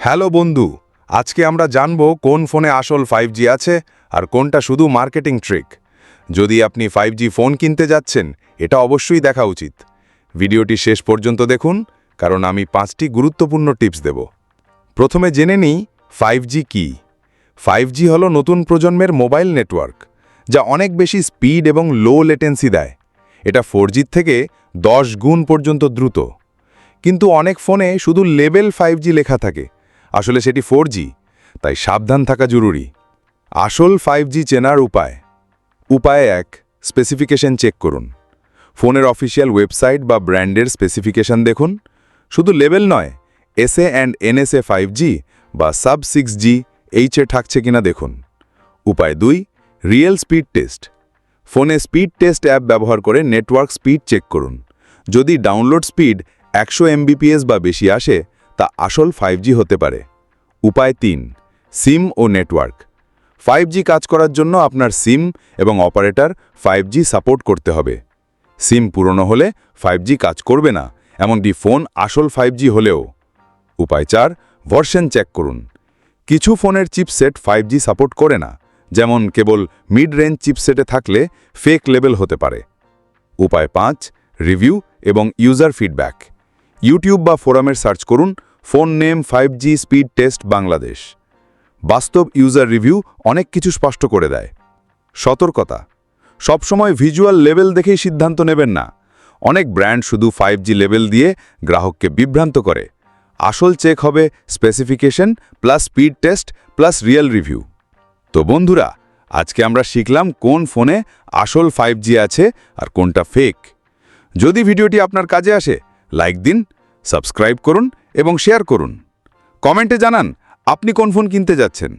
Hello বন্ধু, আজকে আমরা জানব কোন ফোনে আসল ফাইভ আছে আর কোনটা শুধু মার্কেটিং ট্রিক যদি আপনি ফাইভ ফোন কিনতে যাচ্ছেন, এটা অবশ্যই দেখা উচিত। ভিডিওটি শেষ পর্যন্ত দেখুন, কারণ আমি পাঁচটি গুরুত্বপূর্ণ টিপস দেব। প্রথমে জেনে নিই ফাইভ জি কী? ফাইভ জি হল নতুন প্রজন্মের মোবাইল নেটওয়ার্ক যা অনেক বেশি স্পিড এবং লো লেটেন্সি দেয়। এটা ফোর থেকে দশ গুণ পর্যন্ত দ্রুত। কিন্তু অনেক ফোনে শুধু লেভেল ফাইভ লেখা থাকে। আসলে সেটি ফোর তাই সাবধান থাকা জরুরি। আসল ফাইভ চেনার উপায়। উপায় এক স্পেসিফিকেশন চেক করুন। ফোনের অফিসিয়াল ওয়েবসাইট বা ব্র্যান্ডের স্পেসিফিকেশন দেখুন। শুধু লেভেল নয় এসএ অ্যান্ড এনএসএ ফাইভ বা সাব সিক্স জি এইচে থাকছে কিনা দেখুন। উপায় দুই রিয়েল স্পিড টেস্ট ফোনে স্পিড টেস্ট অ্যাপ ব্যবহার করে নেটওয়ার্ক স্পিড চেক করুন। যদি ডাউনলোড স্পিড একশো এমবিপিএস বা বেশি আসে তা আসল ফাইভ হতে পারে। উপায় তিন, সিম ও নেটওয়ার্ক ফাইভ কাজ করার জন্য আপনার সিম এবং অপারেটর ফাইভ সাপোর্ট করতে হবে। সিম পুরনো হলে ফাইভ কাজ করবে না, এমনকি ফোন আসল ফাইভ হলেও। উপায় চার ভার্সন চেক করুন। কিছু ফোনের চিপসেট ফাইভ সাপোর্ট করে না, যেমন কেবল মিড রেঞ্জ চিপসেটে থাকলে ফেক লেভেল হতে পারে। উপায় পাঁচ রিভিউ এবং ইউজার ফিডব্যাক ইউটিউব বা ফোরামের সার্চ করুন phone name five G speed test Bangladesh. বাস্তব ইউজার রিভিউ অনেক কিছু স্পষ্ট করে দেয়। সতর্কতা। সবসময় ভিজুয়াল লেভেল দেখেই সিদ্ধান্ত নেবেন না। অনেক ব্র্যান্ড শুধু ফাইভ জি লেভেল দিয়ে গ্রাহককে বিভ্রান্ত করে। আসল চেক হবে specification plus speed test plus real review. তো বন্ধুরা, আজকে আমরা শিখলাম কোন ফোনে আসল ফাইভ আছে আর কোনটা ফেক যদি ভিডিওটি আপনার কাজে আসে, লাইক দিন, সাবস্ক্রাইব করুন এবং শেয়ার করুন। কমেন্টে জানান আপনি কোন ফোন কিনতে যাচ্ছেন?